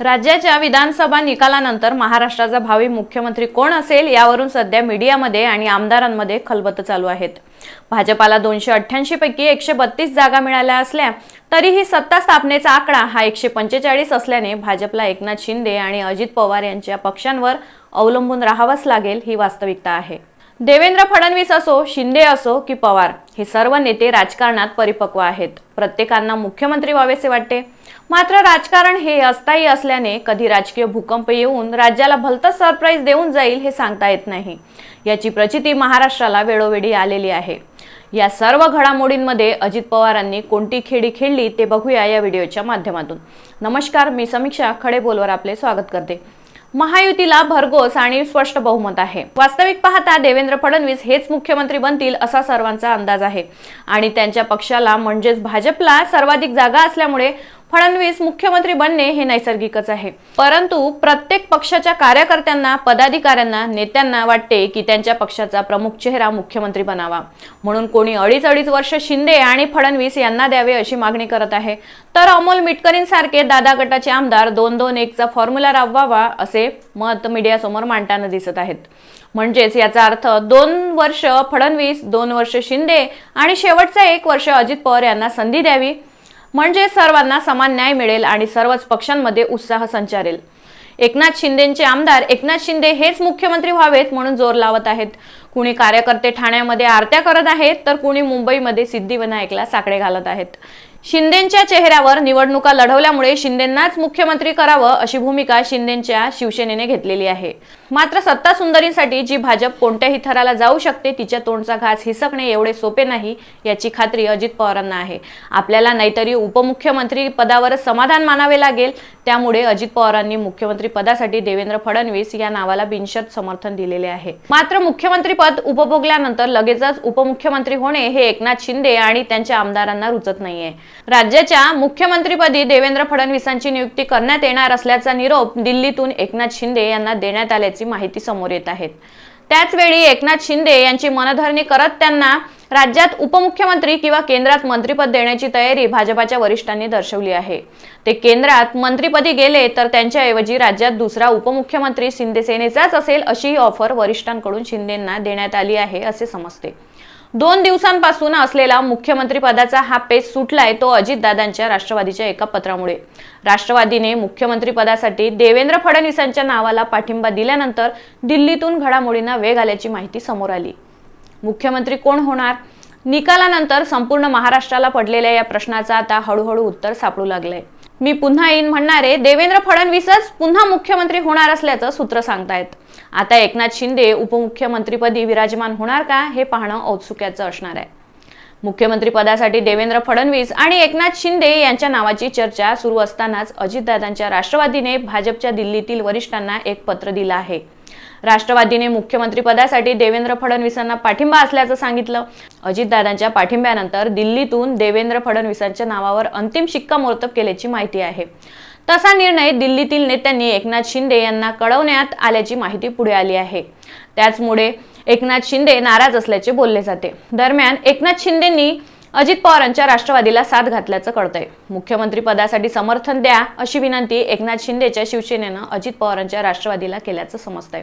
राज्याच्या विधानसभा निकालानंतर महाराष्ट्राचा भावी मुख्यमंत्री कोण असेल यावरून सध्या मीडियामध्ये आणि आमदारांमध्ये खलबत चालू आहेत. भाजपाला दोनशे अठ्ठ्याऐंशी पैकी एकशे बत्तीस जागा मिळाल्या असल्या तरीही सत्ता स्थापनेचा आकडा हा एकशे पंचेचाळीस असल्याने भाजपला एकनाथ शिंदे आणि अजित पवार यांच्या पक्षांवर अवलंबून राहावंच लागेल ही वास्तविकता आहे. देवेंद्र फडणवीस असो शिंदे असो की पवार हे सर्व नेते राजकारणात परिपक्व आहेत. प्रत्येकांना मुख्यमंत्री व्हावेसे वाटते. मात्र राजकारण हे अस्थायी असल्याने कधी राजकीय भूकंप येऊन राज्याला भलतंच सरप्राईज देऊन जाईल हे सांगता येत नाही. याची प्रचिती महाराष्ट्राला वेळोवेळी आलेली आहे. या सर्व घडामोडींमध्ये अजित पवारांनी कोणती खेळी खेळली ते बघूया या व्हिडिओच्या माध्यमातून. नमस्कार मी समीक्षा खडे बोलवर आपले स्वागत करते. महायुतीला भरघोस आणि स्पष्ट बहुमत आहे. वास्तविक पाहता देवेंद्र फडणवीस हेच मुख्यमंत्री बनतील असा सर्वांचा अंदाज आहे. आणि त्यांच्या पक्षाला म्हणजेच भाजपला सर्वाधिक जागा असल्यामुळे फडणवीस मुख्यमंत्री बनणे हे नैसर्गिकच आहे. परंतु प्रत्येक पक्षाच्या कार्यकर्त्यांना पदाधिकाऱ्यांना नेत्यांना वाटते की त्यांच्या पक्षाचा प्रमुख चेहरा मुख्यमंत्री बनावा. म्हणून कोणी अडीच अडीच वर्ष शिंदे आणि फडणवीस यांना द्यावे अशी मागणी करत आहे. तर अमोल मिटकरींसारखे दादा गटाचे आमदार दोन दोन एकचा फॉर्म्युला राबवावा असे मत मीडियासमोर मांडताना दिसत आहेत. म्हणजेच याचा अर्थ दोन वर्ष फडणवीस दोन वर्ष शिंदे आणि शेवटचा एक वर्ष अजित पवार यांना संधी द्यावी. म्हणजे सर्वांना समान न्याय मिळेल आणि सर्वच पक्षांमध्ये उत्साह संचारेल. एकनाथ शिंदेचे आमदार एकनाथ शिंदे हेच मुख्यमंत्री व्हावेत म्हणून जोर लावत आहेत. कुणी कार्यकर्ते ठाण्यामध्ये आरत्या करत आहेत तर कुणी मुंबईमध्ये सिद्धिविनायकला साकडे घालत आहेत. शिंदेच्या चेहऱ्यावर निवडणुका लढवल्यामुळे शिंदेंनाच मुख्यमंत्री करावं अशी भूमिका शिंदेच्या शिवसेनेने घेतलेली आहे. मात्र सत्ता सुंदरींसाठी जी भाजप कोणत्याही थराला जाऊ शकते तिच्या तोंडचा घास हिसकणे एवढे सोपे नाही याची खात्री अजित पवारांना आहे. आपल्याला नाहीतरी उपमुख्यमंत्री पदावरच समाधान मानावे लागेल त्यामुळे अजित पवारांनी मुख्यमंत्री पदासाठी देवेंद्र फडणवीस या नावाला बिनशर्त समर्थन दिलेले आहे. मात्र मुख्यमंत्रीपद उपभोगल्यानंतर लगेचच उपमुख्यमंत्री होणे हे एकनाथ शिंदे आणि त्यांच्या आमदारांना रुचत नाहीये. राज्याच्या मुख्यमंत्रीपदी देवेंद्र फडणवीसांची नियुक्ती करण्यात येणार असल्याचा निरोप दिल्लीतून एकनाथ शिंदे यांना देण्यात आल्याची माहिती समोर येत आहे. त्याचवेळी एकनाथ शिंदे यांची मनधरणी करत त्यांना राज्यात उपमुख्यमंत्री किंवा केंद्रात मंत्रीपद देण्याची तयारी भाजपाच्या वरिष्ठांनी दर्शवली आहे. ते केंद्रात मंत्रीपदी गेले तर त्यांच्याऐवजी राज्यात दुसरा उपमुख्यमंत्री शिंदेसेनेचाच असेल अशी ऑफर वरिष्ठांकडून शिंदेंना देण्यात आली आहे असे समजते. दोन दिवसांपासून असलेला मुख्यमंत्री पदाचा हा पेच सुटलाय तो अजितदादांच्या राष्ट्रवादीच्या एका पत्रामुळे. राष्ट्रवादीने मुख्यमंत्री पदासाठी देवेंद्र फडणवीसांच्या नावाला पाठिंबा दिल्यानंतर दिल्लीतून घडामोडींना वेग आल्याची माहिती समोर आली. मुख्यमंत्री कोण होणार? निकालानंतर संपूर्ण महाराष्ट्राला पडलेल्या या प्रश्नाचा आता हळूहळू उत्तर सापडू लागलंय. मी पुन्हा येईन म्हणणारे देवेंद्र फडणवीसच पुन्हा मुख्यमंत्री होणार असल्याचं सूत्र सांगतायत. आता एकनाथ शिंदे उपमुख्यमंत्रीपदी विराजमान होणार का हे पाहणं औत्सुक्याचं असणार आहे. मुख्यमंत्री पदासाठी देवेंद्र फडणवीस आणि एकनाथ शिंदे यांच्या नावाची चर्चा सुरू असतानाच अजितदादांच्या राष्ट्रवादीने भाजपच्या दिल्लीतील वरिष्ठांना एक पत्र दिलं आहे. राष्ट्रवादीने मुख्यमंत्री पदासाठी देवेंद्र फडणवीसांना पाठिंबा असल्याचं सांगितलं. अजितदादांच्या पाठिंब्यानंतर दिल्लीतून देवेंद्र फडणवीसांच्या नावावर अंतिम शिक्कामोर्तब केल्याची माहिती आहे. तसा निर्णय दिल्लीतील नेत्यांनी एकनाथ शिंदे यांना कळवण्यात आल्याची माहिती पुढे आली आहे. त्याचमुळे एकनाथ शिंदे नाराज असल्याचे बोलले जाते. दरम्यान एकनाथ शिंदेंनी अजित पवारांच्या राष्ट्रवादीला साथ घातल्याचं कळतंय. मुख्यमंत्री पदासाठी समर्थन द्या अशी विनंती एकनाथ शिंदेच्या शिवसेनेनं अजित पवारांच्या राष्ट्रवादीला केल्याचं समजतंय.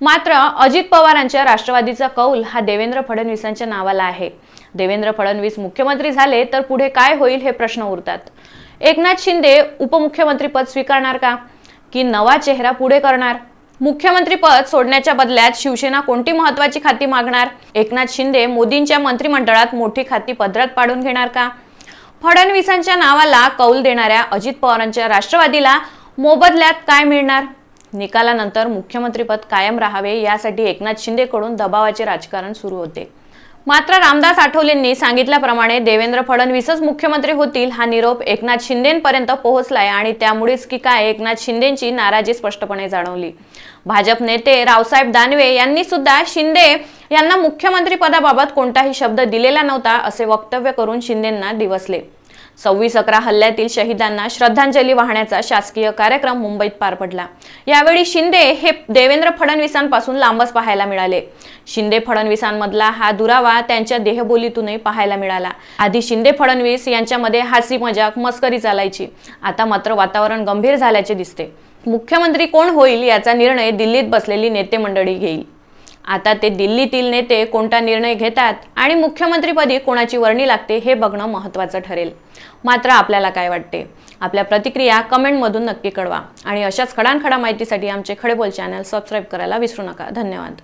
मात्र अजित पवारांच्या राष्ट्रवादीचा कौल हा देवेंद्र फडणवीसांच्या नावाला आहे. देवेंद्र फडणवीस मुख्यमंत्री झाले तर पुढे काय होईल हे प्रश्न उरतात. एकनाथ शिंदे उपमुख्यमंत्रीपद स्वीकारणार का? की नवा चेहरा पुढे करणार? मुख्यमंत्रीपद सोडण्याच्या बदल्यात शिवसेना कोणती महत्वाची खाती मागणार? एकनाथ शिंदे मोदींच्या मंत्रिमंडळात मोठी खाती पदरात पाडून घेणार का? फडणवीसांच्या नावाला कौल देणाऱ्या अजित पवारांच्या राष्ट्रवादीला मोबदल्यात काय मिळणार? निकालानंतर मुख्यमंत्रीपद कायम राहावे यासाठी एकनाथ शिंदेकडून दबावाचे राजकारण सुरू होते. मात्र रामदास आठवलेंनी सांगितल्याप्रमाणे देवेंद्र फडणवीसच मुख्यमंत्री होतील हा निरोप एकनाथ शिंदेपर्यंत पोहोचलाय आणि त्यामुळेच की काय एकनाथ शिंदेची नाराजी स्पष्टपणे जाणवली. भाजप नेते रावसाहेब दानवे यांनी सुद्धा शिंदे यांना मुख्यमंत्री पदाबाबत कोणताही शब्द दिलेला नव्हता असे वक्तव्य करून शिंदेंना दिवसले. सव्वीस अकरा हल्ल्यातील शहीदांना श्रद्धांजली वाहण्याचा शासकीय कार्यक्रम मुंबईत पार पडला. यावेळी शिंदे हे देवेंद्र फडणवीसांपासून लांबच पाहायला मिळाले. शिंदे फडणवीसांमधला हा दुरावा त्यांच्या देहबोलीतूनही पाहायला मिळाला. आधी शिंदे फडणवीस यांच्यामध्ये हासी मजाक मस्करी चालायची. आता मात्र वातावरण गंभीर झाल्याचे दिसते. मुख्यमंत्री कोण होईल याचा निर्णय दिल्लीत बसलेली नेते मंडळी घेईल. आता ते दिल्लीतील नेते कोणता निर्णय घेतात आणि मुख्यमंत्रीपदी कोणाची वर्णी लागते हे बघणं महत्त्वाचं ठरेल. मात्र आपल्याला काय वाटते? आपल्या प्रतिक्रिया कमेंटमधून नक्की कळवा. आणि अशाच खडानखडा माहितीसाठी आमचे खडेबोल चॅनल सबस्क्राईब करायला विसरू नका. धन्यवाद.